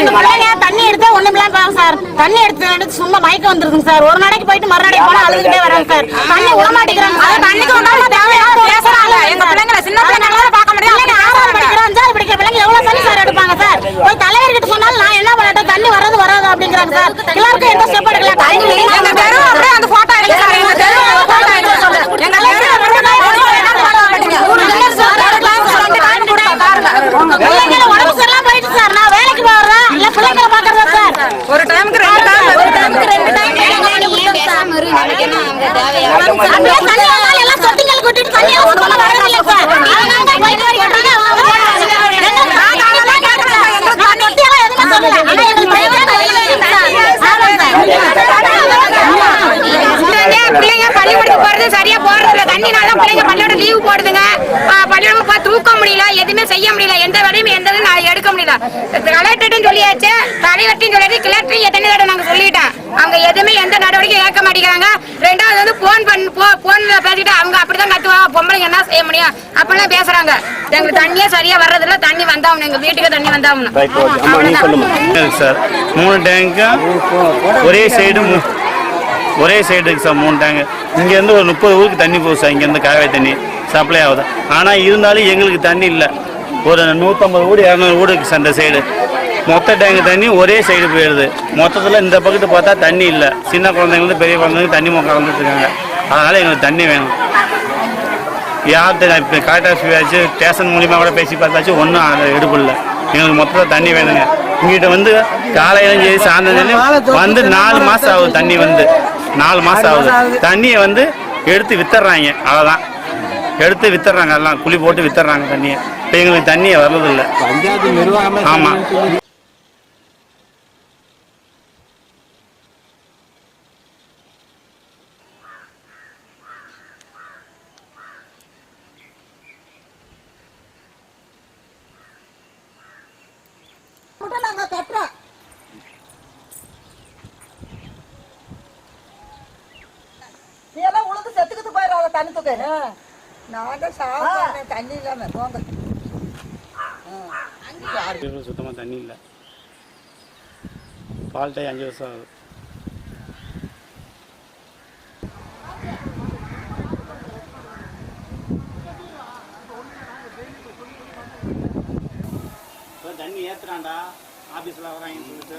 ரெண்டு பிள்ளைங்க தண்ணி எடுத்தா ஒண்ணுமில்லாம் போகும் சார். தண்ணி எடுத்து சும்மா மயக்கம் வந்துருதுங்க சார். ஒரு நாளைக்கு போயிட்டு மறுநாளைக்கு போனா அழுதுகிட்டே வராங்க சார். தண்ணி விட மாட்டேங்கிறாங்க சார் தண்ணிக்கு வந்தாலும் தேவையான பேசுறாங்க. எங்க பிள்ளைங்களை சின்ன பிள்ளைங்கள பார்க்க முடியாது ஆறாவது படிக்கிற அஞ்சாவது படிக்கிற பிள்ளைங்க எவ்வளவு தண்ணி சார் எடுப்பாங்க சார் போய் தலைவர்கிட்ட சொன்னாலும் நான் என்ன பண்ணட்டும் தண்ணி வர்றது வராது அப்படிங்கிறாங்க சார் எல்லாருக்கும் எந்த ஸ்டெப் எடுக்கல தண்ணி எங்க தெரு அப்படியே அந்த போட்டோ எடுங்க சார் எங்க தெரு போட்டோ எடுங்க சொல்லு எங்க பிள்ளைங்களை உடம்பு சரியில்லாம போயிட்டு சார் நான் வேலைக்கு போறேன் இல்ல பிள்ளைங்களை பாக்குறதா சார் ஒரு டைமுக்கு ரெண்டு டைம் ஒரு டைமுக்கு ரெண்டு டைம் அப்படியே தண்ணி வந்தாலும் எல்லாம் சொட்டிங்கள் கொட்டிட்டு தண்ணி எல்லாம் சுத்தமா வரதில்லை சார் அதனால தான் போயிட்டு வரைக்கும் இருக்காங்க. அவங்க போறாங்க. எங்களுக்கு நான் காலையில கேட்கறேன். எங்களுக்கு நான் தொட்டியெல்லாம் எதுவுமே சொல்லல. ஆனா எங்களுக்கு பயமே இல்லை சார். ஆமாம் சார். பிள்ளைங்க பிள்ளைங்க பள்ளிக்கூடத்துக்கு போறது சரியா போறது இல்ல தண்ணினால பிள்ளைங்க பள்ளிக்கூடம் லீவு போடுதுங்க. போய் தூக்க முடியல எதுவுமே செய்ய முடியல. எந்த வேலையும் எந்த இதுவும் நான் எடுக்க முடியல. கலெக்டர்ட்டும் சொல்லியாச்சு தலைவர்ட்டையும் சொல்லியாச்சு கிளர்ட்டையும் எத்தனை தடவை நாங்க சொல்லிட்டோம். அவங்க எதுவுமே எந்த நடவடிக்கையும் ஏற்க மாட்டேங்கிறாங்க. ரெண்டாவது வந்து போன் பண்ணி போன்ல பேசிட்டு அவங்க அப்படிதான் கத்துவாங்க. பொம்பளைங்க என்ன செய்ய முடியும்? அப்படிலாம் பேசுறாங்க. எங்களுக்கு தண்ணியே சரியா வர்றதில்ல. தண்ணி வந்தாகணும். எங்க வீட்டுக்கு தண்ணி வந்தாகணும். சார். மூணு டேங்க்கும் ஒரே சைடு ஒரே சைடு இருக்கு சார் மூணு டேங்கு இங்கேருந்து ஒரு முப்பது ஊருக்கு தண்ணி போகுது சார். இங்கேருந்து காவேரி தண்ணி. சப்ளை ஆகுது. ஆனால் இருந்தாலும் எங்களுக்கு தண்ணி இல்லை. ஒரு நூற்றம்பது வீடு இரநூறு வீடு இருக்கு சார் இந்த சைடு. மொத்த டேங்கு தண்ணி ஒரே சைடு போயிடுது. மொத்தத்தில் இந்த பக்கத்து பார்த்தா தண்ணி இல்லை. சின்ன குழந்தைங்களுக்கு பெரிய குழந்தைங்களுக்கு தண்ணி மொக்க கலந்துட்டு இருக்காங்க. அதனால் எங்களுக்கு தண்ணி வேணும். யார்கிட்ட இப்போ கலெக்டர் ஆஃபீஸ் ஸ்டேஷன் மூலியமா கூட பேசி பார்த்தாச்சு. ஒன்றும் அதை எடுப்பில்ல எங்களுக்கு மொத்தத்தில் தண்ணி வேணுங்க. இங்கிட்ட வந்து காலையிலும் சரி சாயந்தரம் வந்து நாலு மாதம் ஆகுது தண்ணி வந்து. நாலு மாதம் ஆகுது. தண்ணியை வந்து எடுத்து வித்துடுறாங்க அவ்வளோதான் எடுத்து வித்துடுறாங்க எல்லாம் குழி போட்டு வித்துறாங்க தண்ணியை. இப்போ எங்களுக்கு தண்ணியை வர்றதில்லை. பஞ்சாயத்து நிர்வாகமே ஆமாம் நீ எல்லாம் உழுந்து செத்துக்கிட்டு போயிடாத தண்ணி தூக்க. நான் தான் சாப்பிட்றேன் தண்ணி இல்லாம போங்க. சுத்தமாக தண்ணி இல்லை. ஃபால்ட்டே அஞ்சு வருஷம் ஆகுது. தண்ணி ஏத்துறான்டா. ஆஃபீஸில் வராங்கன்னு சொல்லிட்டு.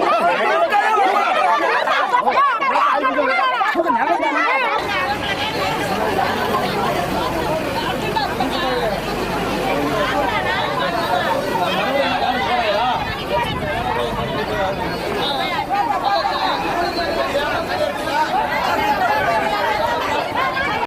போங்க